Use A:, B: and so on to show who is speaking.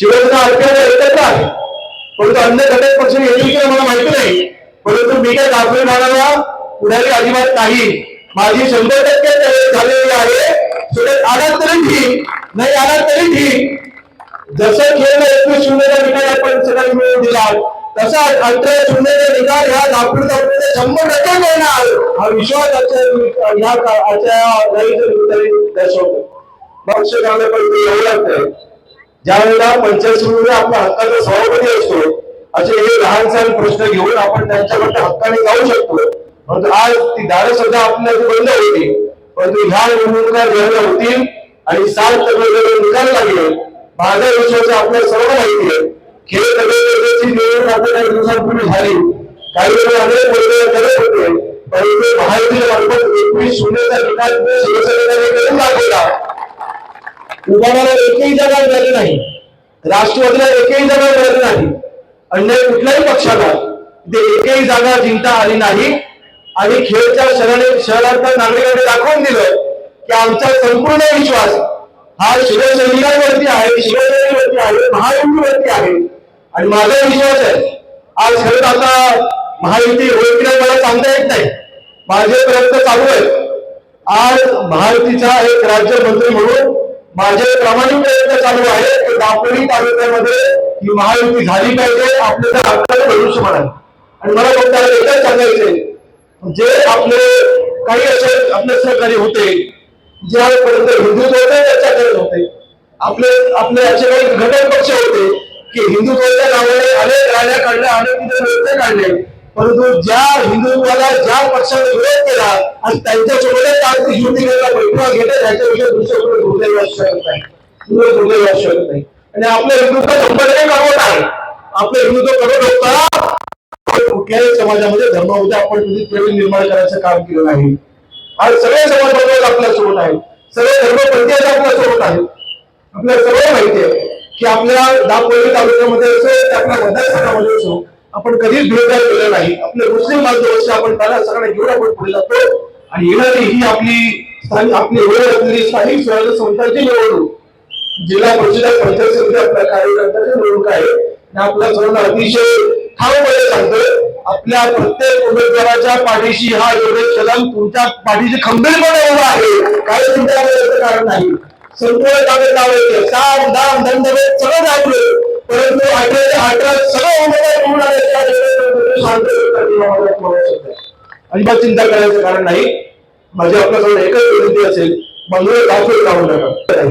A: Shiv Sena RPI एकत्र आहे. परंतु अन्य घटक पक्ष येतील की मला माहिती नाही. परंतु मी काय दाखवून राहणारा पुढारी अजिबात नाही. माझी शंभर टक्के झालेली आहे. आला तरी ठीक. नाही आला तरी ठीक. जसं खेळ एकवीस शून्यचा निकाल आपण सगळ्यांनी मिळवून दिला. तसा अठरा शून्यचा निकाल ह्या दाखवून दाखवून शंभर टक्के मिळणार. हा विश्वास आजच्या ह्या आजच्या दर्शवतो. पक्ष पण एवढं ज्या वेळेला पंचायत समितीमध्ये आपला हक्काचा सभापती असतो असे हे लहान सहान प्रश्न घेऊन आपण त्यांच्याकडे हक्काने जाऊ शकतो. परंतु आज ती दारं सुद्धा आपल्या बंद होती. परंतु ह्या निवडणुका जेव्हा होतील आणि सात टक्के निकाल लागेल. माझ्या विश्वास आहे, आपल्याला सर्व माहिती आहे. खेळ सगळ्याची निवडणूक आता काही दिवसांपूर्वी झाली. काही वेळेला अनेक वर्ग करत होते. परंतु महायुतीच्या मार्फत एकवीस शून्यचा निकाल शिवसेनेने करून उभाराला एकही जागा मिळाली नाही. राष्ट्रवादीला एकही जागा मिळाली नाही. अन्य कुठल्याही पक्षाला ते एकही जागा जिंकता आली नाही. आणि खेळच्या शहराने शहरातल्या नागरिकांनी दाखवून दिलं की आमचा संपूर्ण विश्वास हा शिवसैनिकांवरती आहे शिवसेनेवरती आहे महायुतीवरती आहे. आणि माझा विश्वास आहे आज खरंच आता महायुती होईल मला सांगता येत नाही. माझे प्रयत्न चालू आहेत. आज महायुतीचा एक राज्यमंत्री म्हणून माझे प्रामाणिक प्रयत्न चालू आहे. की दापोली तालुक्यामध्ये ही महायुती झाली पाहिजे. आपल्याला हक्काचं भविष्य म्हणाल आणि मला फक्त एकच सांगायचे जे आपले काही असे आपले सहकारी होते जे आजपर्यंत हिंदुत्व होते चर्चा करत होते आपले आपले असे काही घटक पक्ष होते की हिंदुत्वाच्या नावाने अनेक राण्या काढल्या अनेक तिथे काढले. परंतु ज्या हिंदुत्वाला ज्या पक्षाने विरोध आणि त्यांच्यासोबतच आज ती युती करायला बैठका घेते त्याच्याविषयी दुसरं दुर्दैव असू शकत नाही दुर्दैव असू शकत नाही. आणि आपलं हिंदुत्व शंभर टक्के आहे. आपलं हिंदुत्व करत होता कुठल्याही समाजामध्ये धर्मामध्ये आपण कधी तेढ निर्माण करायचं काम केलं नाही. आज सगळे समाज बांधव आपल्यासोबत आहेत. सगळे धर्मपंथी आपल्यासोबत आहेत. आपल्याला सगळं माहिती आहे की आपल्या दापोली तालुक्यामध्ये असो की आपल्या मतदारसंघामध्ये असो आपण कधीच भेदभाव केला नाही. आपले मुस्लिम बांधव आपण त्याला सगळ्यांना घेऊन आपण पुढे जातो. आणि येणारी ही आपली स्थानिक आपली वेळ असलेली स्थानिक स्वराज्य संस्थांची निवडणूक. जिल्हा परिषद पंचायत समिती आपल्या कार्यकर्त्यांची निवडणूक आहे. आणि आपल्या सर्वांना अतिशय ठामपणे सांगतोय आपल्या प्रत्येक उमेदवाराच्या पाठीशी हा एवढे कलम तुमच्या पाठीशी खंबीरपणे उभा आहे. काही तुमच्या कारण नाही. संपूर्ण कागद लावायचे साम दाम दंडभेद सगळं लावलं परंतु अठराच्या अठरा शांत अजिबात चिंता करायचं कारण नाही. माझी आपल्याकडे एकच विनंती असेल मंगळ दाखल राहू नका